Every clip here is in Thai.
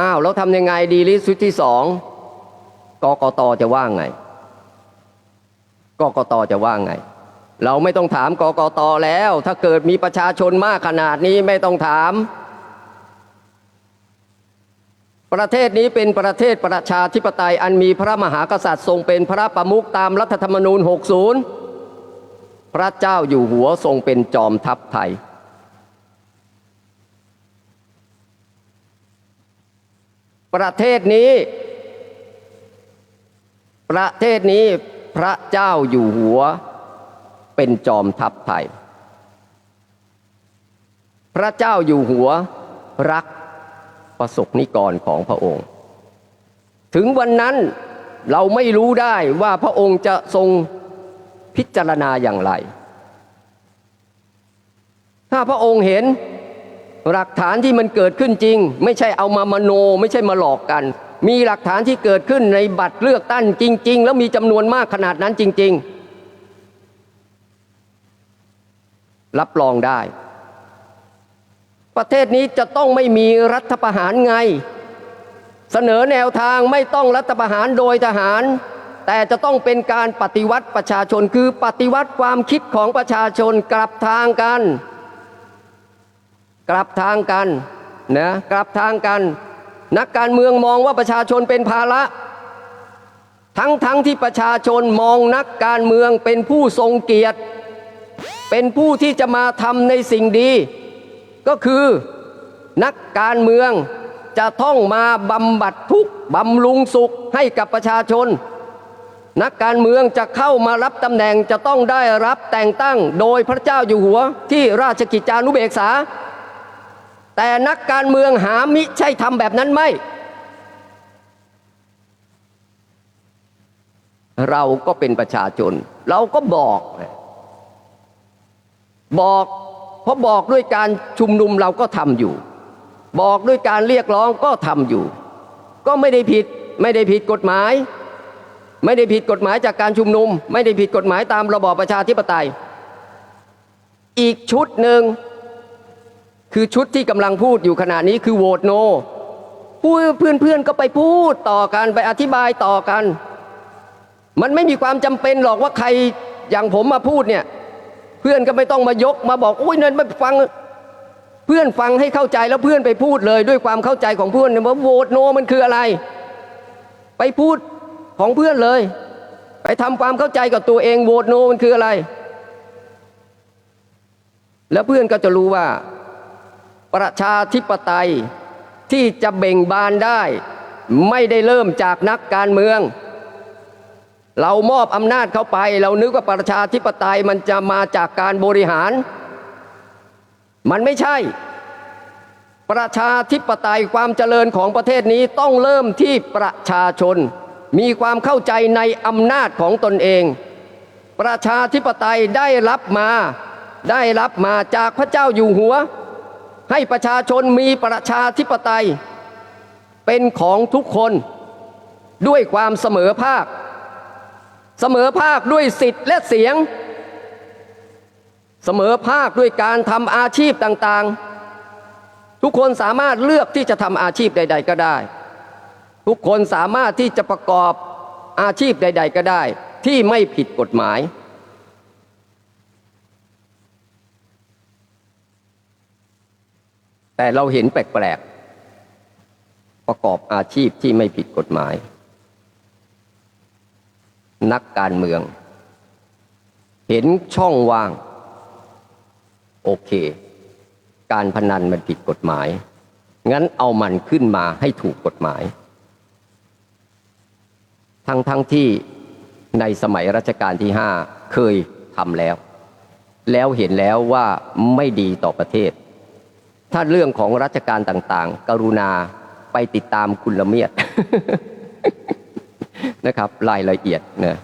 อ้าวแล้วทำยังไงดีลิสต์ชุดที่สองกกตจะว่าไงกกตจะว่าไง เราไม่ต้องถามกกตแล้ว ถ้าเกิดมีประชาชนมากขนาดนี้ไม่ต้องถาม ประเทศนี้เป็นประเทศประชาธิปไตยอันมีพระมหากษัตริย์ทรงเป็นพระประมุขตามรัฐธรรมนูญ 60 พระเจ้าอยู่หัวทรงเป็นจอมทัพไทย ประเทศนี้ ประเทศนี้พระเจ้าอยู่หัวเป็นจอมทัพไทย พระเจ้าอยู่หัวรักประสบนิกรของพระองค์ ถึงวันนั้นเราไม่รู้ได้ว่าพระองค์จะทรงพิจารณาอย่างไร ถ้าพระองค์เห็น หลักฐานที่มันเกิดขึ้นจริง ไม่ใช่เอามามโนไม่ใช่มาหลอกกัน มีหลักฐานที่เกิดขึ้นในบัตรเลือกตั้งจริง ๆ แล้วมีจำนวนมากขนาดนั้นจริง ๆ รับรองได้ ประเทศนี้จะต้องไม่มีรัฐประหารไง เสนอแนวทางไม่ต้องรัฐประหารโดยทหาร แต่จะต้องเป็นการปฏิวัติประชาชนคือปฏิวัติความคิดของประชาชนกลับทางกัน กลับทางกันนะกลับทางกัน นักการเมืองมองว่าประชาชนเป็นภาระ ทั้งทั้งที่ประชาชนมองนักการเมืองเป็นผู้ทรงเกียรติ เป็นผู้ที่จะมาทำในสิ่งดี ก็คือนักการเมืองจะต้องมาบำบัดทุกข์บำรุงสุขให้กับประชาชน นักการเมืองจะเข้ามารับตำแหน่งจะต้องได้รับแต่งตั้งโดยพระเจ้าอยู่หัวที่ราชกิจจานุเบกษา แต่นักการเมืองหามิใช่ทำแบบนั้นไม่ เราก็เป็นประชาชน เราก็บอก บอกเพราะบอกด้วยการชุมนุมเราก็ทำอยู่ บอกด้วยการเรียกร้องก็ทำอยู่ ก็ไม่ได้ผิดไม่ได้ผิดกฎหมาย ไม่ได้ผิดกฎหมายจากการชุมนุม ไม่ได้ผิดกฎหมายตามระบอบประชาธิปไตย อีกชุดหนึ่ง คือชุดที่กำลังพูดอยู่ขณะนี้คือโหวตโนผู้เพื่อนเพื่อนๆก็ไปพูดต่อกันไปอธิบายต่อกัน มันไม่มีความจำเป็นหรอกว่าใครอย่างผมมาพูดเนี่ย เพื่อนก็ไม่ต้องมายกมาบอกอุ้ยนั่นไม่ฟังเพื่อนฟังให้เข้าใจแล้วเพื่อนไปพูดเลย ด้วยความเข้าใจของเพื่อนว่าโหวตโนมันคืออะไร ไปพูดของเพื่อนเลย ไปทำความเข้าใจกับตัวเองโหวตโนมันคืออะไร แล้วเพื่อนก็จะรู้ว่า ประชาธิปไตยที่จะเบ่งบานได้ ไม่ได้เริ่มจากนักการเมือง เรามอบอำนาจเข้าไป เรานึกว่าประชาธิปไตยมันจะมาจากการบริหาร มันไม่ใช่ ประชาธิปไตยความเจริญของประเทศนี้ต้องเริ่มที่ประชาชน มีความเข้าใจในอำนาจของตนเอง ประชาธิปไตยได้รับมา ได้รับมาจากพระเจ้าอยู่หัว ให้ประชาชนมีประชาธิปไตย เป็นของทุกคนด้วยความเสมอภาค เสมอภาคด้วยสิทธิ์และเสียง เสมอภาคด้วยการทำอาชีพต่างๆ ทุกคนสามารถเลือกที่จะทำอาชีพใด ๆ ก็ได้ ทุกคนสามารถที่จะประกอบอาชีพใด ๆ ก็ได้ ที่ไม่ผิดกฎหมาย แต่เราเห็นแปลกๆ ประกอบอาชีพที่ไม่ผิดกฎหมาย นักการเมือง เห็นช่องว่าง โอเค การพนันมันผิดกฎหมาย งั้นเอามันขึ้นมาให้ถูกกฎหมาย ทั้งทั้งที่ในสมัยรัชกาลที่ห้าเคยทำแล้ว แล้วเห็นแล้วว่าไม่ดีต่อประเทศ ถ้าเรื่องของรัชการต่างๆ กรุณาไปติดตามคุณละเมียดนะครับ รายละเอียดนะ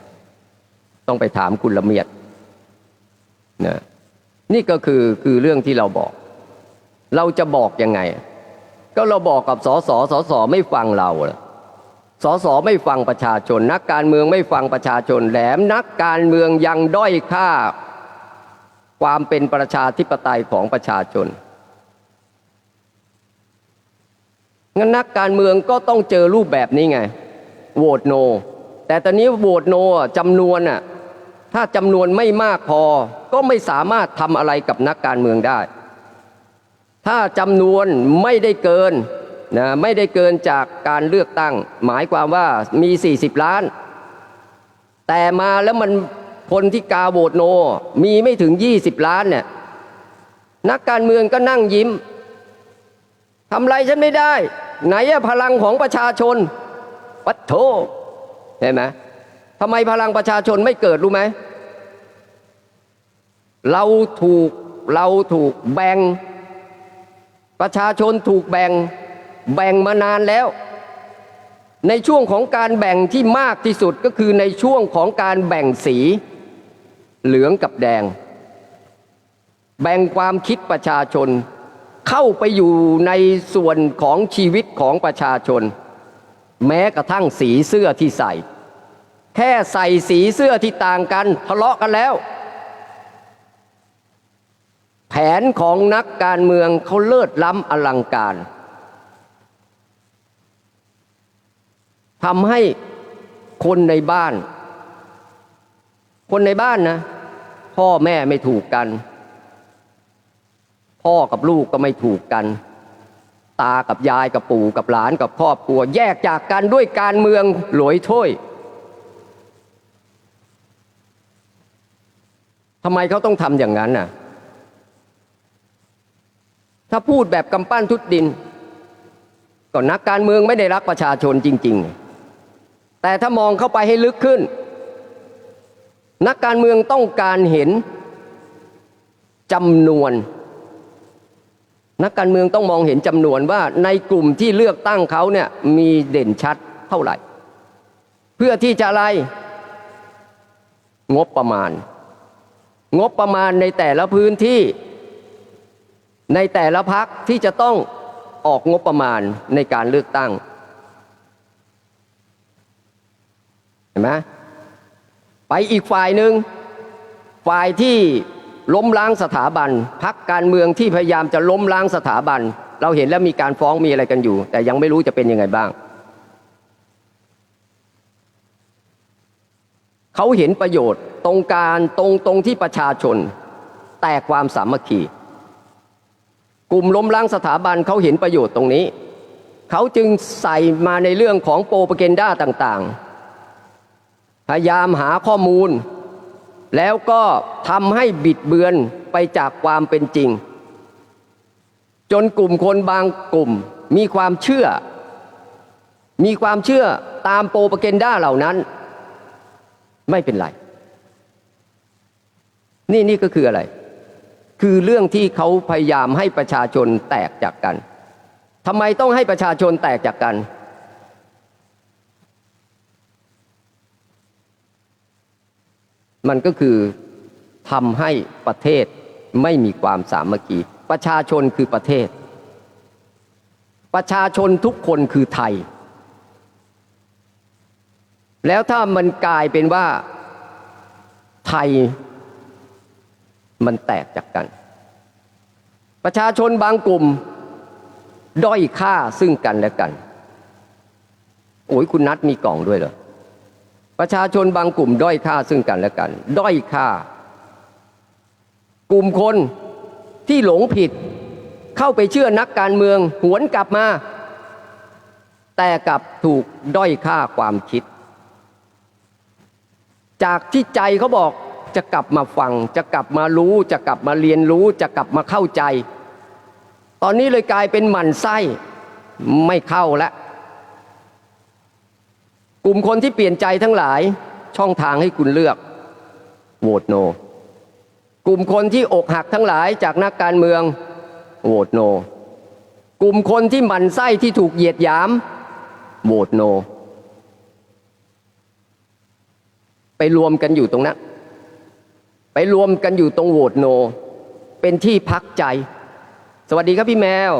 ต้องไปถามคุณละเมียดนะนี่ก็คือคือเรื่องที่เราบอก เราจะบอกยังไง ก็เราบอกกับสสสสไม่ฟังเราสสไม่ฟังประชาชน นักการเมืองไม่ฟังประชาชนแหลมนักการเมืองยังด้อยค่า ความเป็นประชาธิปไตยของประชาชน งั้นนักการเมืองก็ต้องเจอรูปแบบนี้ไงโหวตโน แต่ตอนนี้โหวตโนจำนวนอะถ้าจำนวนไม่มากพอก็ไม่สามารถทำอะไรกับนักการเมืองได้ ถ้าจำนวนไม่ได้เกินนะไม่ได้เกินจากการเลือกตั้ง หมายความว่ามี 40 ล้าน แต่มาแล้วมันคนที่กาโหวตโน มีไม่ถึง 20 ล้านเนี่ยนักการเมืองก็นั่งยิ้ม ทำไรฉันไม่ได้ ไหนพลังของประชาชน ปัดโทเห็นไหมทำไมพลังประชาชนไม่เกิดรู้ไหม เราถูกเราถูกแบ่ง ประชาชนถูกแบ่ง แบ่งมานานแล้ว ในช่วงของการแบ่งที่มากที่สุดก็คือในช่วงของการแบ่งสี เหลืองกับแดง แบ่งความคิดประชาชน เข้าไปอยู่ในส่วนของชีวิตของประชาชน แม้กระทั่งสีเสื้อที่ใส่ แค่ใส่สีเสื้อที่ต่างกันทะเลาะกันแล้ว แผนของนักการเมืองเขาเลิศล้ำอลังการทำให้คนในบ้าน คนในบ้านนะ พ่อแม่ไม่ถูกกัน พ่อกับลูกก็ไม่ถูกกัน ตากับยายกับปู่กับหลานกับครอบครัว แยกจากกันด้วยการเมืองหลอยถ้วยทำไมเขาต้องทำอย่างนั้นน่ะ ถ้าพูดแบบกำปั้นทุดดินก็นักการเมืองไม่ได้รักประชาชนจริง ๆ แต่ถ้ามองเข้าไปให้ลึกขึ้น นักการเมืองต้องการเห็นจำนวน นักการเมืองต้องมองเห็นจำนวนว่าในกลุ่มที่เลือกตั้งเขาเนี่ยมีเด่นชัดเท่าไหร่ เพื่อที่จะอะไรงบประมาณ งบประมาณในแต่ละพื้นที่ ในแต่ละพักที่จะต้องออกงบประมาณในการเลือกตั้งเห็นไหมไปอีกฝ่ายหนึ่งฝ่ายที่ ล้มล้างสถาบันพักการเมืองที่พยายามจะล้มล้างสถาบัน เราเห็นแล้วมีการฟ้องมีอะไรกันอยู่ แต่ยังไม่รู้จะเป็นยังไงบ้าง เขาเห็นประโยชน์ตรงการตรงตรงที่ประชาชน แตกความสามัคคีกลุ่มล้มล้างสถาบันเขาเห็นประโยชน์ตรงนี้ เขาจึงใส่มาในเรื่องของโปรปเกนด้าต่างๆ พยายามหาข้อมูล แล้วก็ทำให้บิดเบือนไปจากความเป็นจริง จนกลุ่มคนบางกลุ่มมีความเชื่อ มีความเชื่อตามโปรปเกนด้าเหล่านั้น ไม่เป็นไร นี่นี่ก็คืออะไร คือเรื่องที่เขาพยายามให้ประชาชนแตกจากกันทำไมต้องให้ประชาชนแตกจากกัน มันก็คือทำให้ประเทศไม่มีความสามัคคีประชาชนคือประเทศ ประชาชนทุกคนคือไทย แล้วถ้ามันกลายเป็นว่าไทยมันแตกจากกัน ประชาชนบางกลุ่ม ด้อยค่าซึ่งกันและกัน โอ้ยคุณนัดมีกล่องด้วยเหรอ ประชาชนบางกลุ่มด้อยค่าซึ่งกันและกัน ด้อยค่า กลุ่มคนที่หลงผิด เข้าไปเชื่อนักการเมือง หวนกลับมา แต่กลับถูกด้อยค่าความคิด จากที่ใจเขาบอกจะกลับมาฟัง จะกลับมารู้ จะกลับมาเรียนรู้ จะกลับมาเข้าใจ ตอนนี้เลยกลายเป็นหมันไส้ไม่เข้าแล้ว กลุ่มคนที่เปลี่ยนใจทั้งหลายช่องทางให้คุณเลือกโหวตโน กลุ่มคนที่อกหักทั้งหลายจากนักการเมืองโหวตโน กลุ่มคนที่หมั่นไส้ที่ถูกเหยียดหยามโหวตโน ไปรวมกันอยู่ตรงนั้น ไปรวมกันอยู่ตรงโหวตโน เป็นที่พักใจ สวัสดีครับพี่แมว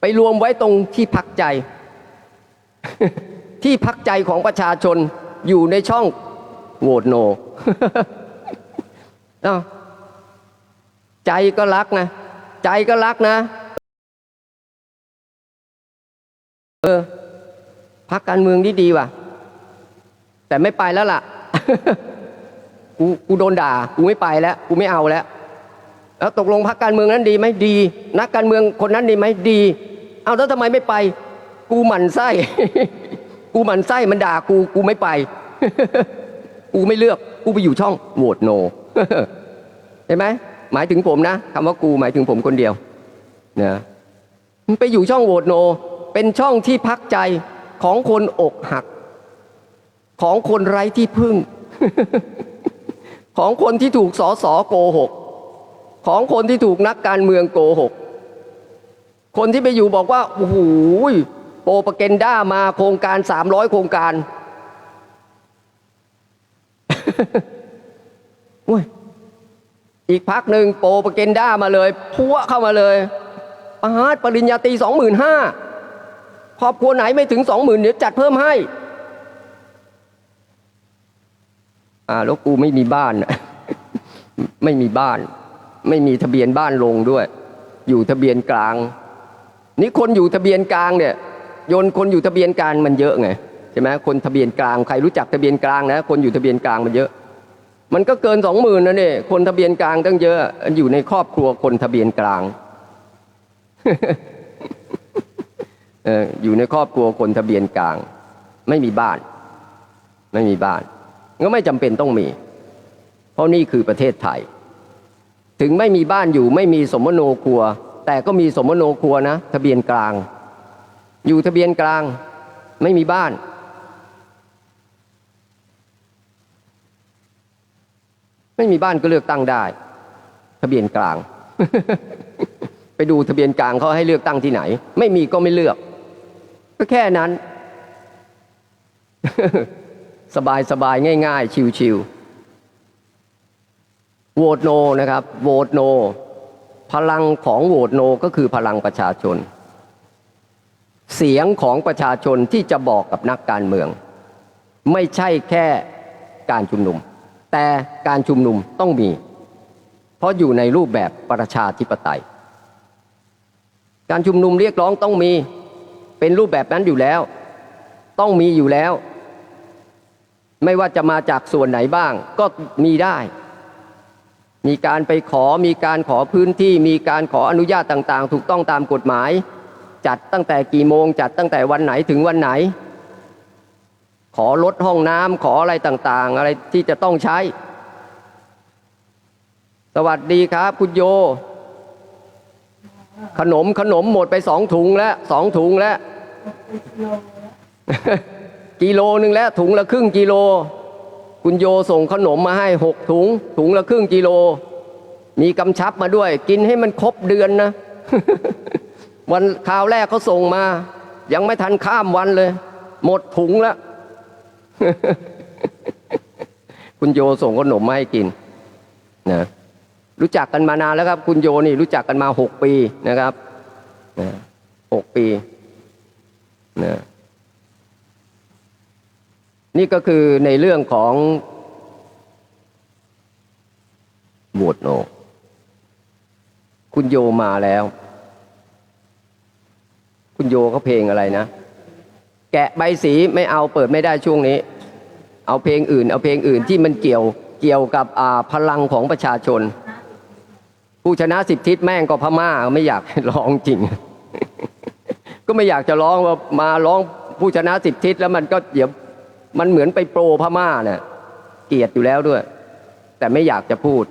ไปรวมไว้ตรงที่พักใจ ที่พักใจของประชาชนอยู่ในช่องโหวตโนใจก็รักนะ ใจก็รักนะ เออพักการเมืองดีดีว่ะ แต่ไม่ไปแล้วล่ะ กูกูโดนด่า กูไม่ไปแล้ว กูไม่เอาแล้ว แล้วตกลงพักการเมืองนั้นดีไหมดี นักการเมืองคนนั้นดีไหมดี เอาแล้วทำไมไม่ไป กูหมั่นไส้ กูหมันไส้มันด่ากูกูไม่ไป กูไม่เลือก กูไปอยู่ช่องโหวตโนเห็นไหมหมายถึงผมนะคำว่ากูหมายถึงผมคนเดียวนะมันไปอยู่ช่องโหวตโน เป็นช่องที่พักใจของคนอกหัก ของคนไร้ที่พึ่ง ของคนที่ถูกสอสอโกหก ของคนที่ถูกนักการเมืองโกหก คนที่ไปอยู่บอกว่าโอ้โห ปรปเกนด้ามาโครงการสามร้อยโครงการโอ้ยอีกพักหนึ่งโปรปเกนด้ามาเลยพัวเข้ามาเลยปาร์ตปริญญาตรีสองหมื่นห้าครอบครัวไหนไม่ถึงสองหมื่นเดี๋ยวจัดเพิ่มให้ อ่าแล้วกูไม่มีบ้านนะไม่มีบ้าน ไม่มีทะเบียนบ้านลงด้วย อยู่ทะเบียนกลาง นี่คนอยู่ทะเบียนกลางเนี่ย ยนคนอยู่ทะเบียนกลางมันเยอะไงใช่ไหมคนทะเบียนกลางใครรู้จักทะเบียนกลางนะ คนอยู่ทะเบียนกลางมันเยอะ มันก็เกินสองหมื่นนะเนี่ยคนทะเบียนกลางตั้งเยอะอยู่ในครอบครัวคนทะเบียนกลางอออยู่ในครอบครัวคนทะเบียนกลาง ไม่มีบ้าน ไม่มีบ้าน ก็ไม่จำเป็นต้องมี เพราะนี่คือประเทศไทย ถึงไม่มีบ้านอยู่ไม่มีสมโนครัว แต่ก็มีสมโนครัวนะ ทะเบียนกลาง อยู่ทะเบียนกลางไม่มีบ้าน ไม่มีบ้านก็เลือกตั้งได้ ทะเบียนกลาง ไปดูทะเบียนกลางเขาให้เลือกตั้งที่ไหน ไม่มีก็ไม่เลือก ก็แค่นั้น สบายสบายง่าย ๆ ชิวๆโหวตโนนะครับโหวตโน พลังของโหวตโนก็คือพลังประชาชน เสียงของประชาชนที่จะบอกกับนักการเมือง ไม่ใช่แค่การชุมนุม แต่การชุมนุมต้องมี เพราะอยู่ในรูปแบบประชาธิปไตย การชุมนุมเรียกร้องต้องมีเป็นรูปแบบนั้นอยู่แล้ว ต้องมีอยู่แล้ว ไม่ว่าจะมาจากส่วนไหนบ้างก็มีได้ มีการไปขอมีการขอพื้นที่ มีการขออนุญาตต่าง ๆ ถูกต้องตามกฎหมาย จัดตั้งแต่กี่โมง จัดตั้งแต่วันไหนถึงวันไหน ขอลดห้องน้ำขออะไรต่างๆ อะไรที่จะต้องใช้ สวัสดีครับ คุณโย ขนมขนมหมดไปสองถุงแล้วสองถุงแล้ว กิโลหนึ่งแล้ว ถุงละครึ่งกิโล คุณโยส่งขนมมาให้หกถุง ถุงละครึ่งกิโล มีกำชับมาด้วย กินให้มันครบเดือนนะ วันคราวแรกเขาส่งมา ยังไม่ทันข้ามวันเลย หมดถุงแล้ว คุณโยส่งขนมมาให้กินนะรู้จักกันมานานแล้วครับ คุณโยนี่รู้จักกันมาหกปีนะครับหกปีนะนี่ก็คือในเรื่องของโหวตโน คุณโยมาแล้ว คุณโยเขาเพลงอะไรนะ แกะใบสีไม่เอาเปิดไม่ได้ช่วงนี้ เอาเพลงอื่น เอาเพลงอื่นที่มันเกี่ยวเกี่ยวกับพลังของประชาชน ผู้ชนะสิบทิศแม่งก็พม่าไม่อยากร้องจริง ก็ไม่อยากจะร้องว่ามาร้องผู้ชนะสิบทิศแล้วมันก็เดี๋ยวมันเหมือนไปโปรพม่าเนี่ยเกลียดอยู่แล้วด้วย แต่ไม่อยากจะพูด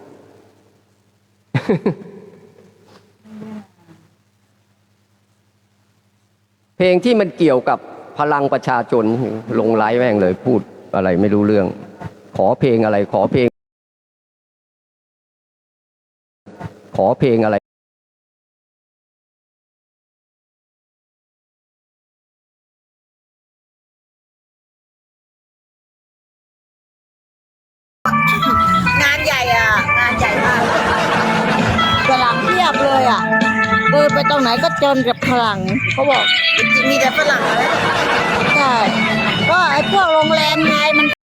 เพลงที่มันเกี่ยวกับพลังประชาชนลงไลฟ์แม่งเลยพูดอะไรไม่รู้เรื่อง ขอเพลงอะไรขอเพลง ขอเพลงอะไร นก็เจอกับฝรั่งเขาบอกจริงๆมีแต่ฝรั่งนะใช่ก็ไอ้พวกโรงแรมไงมัน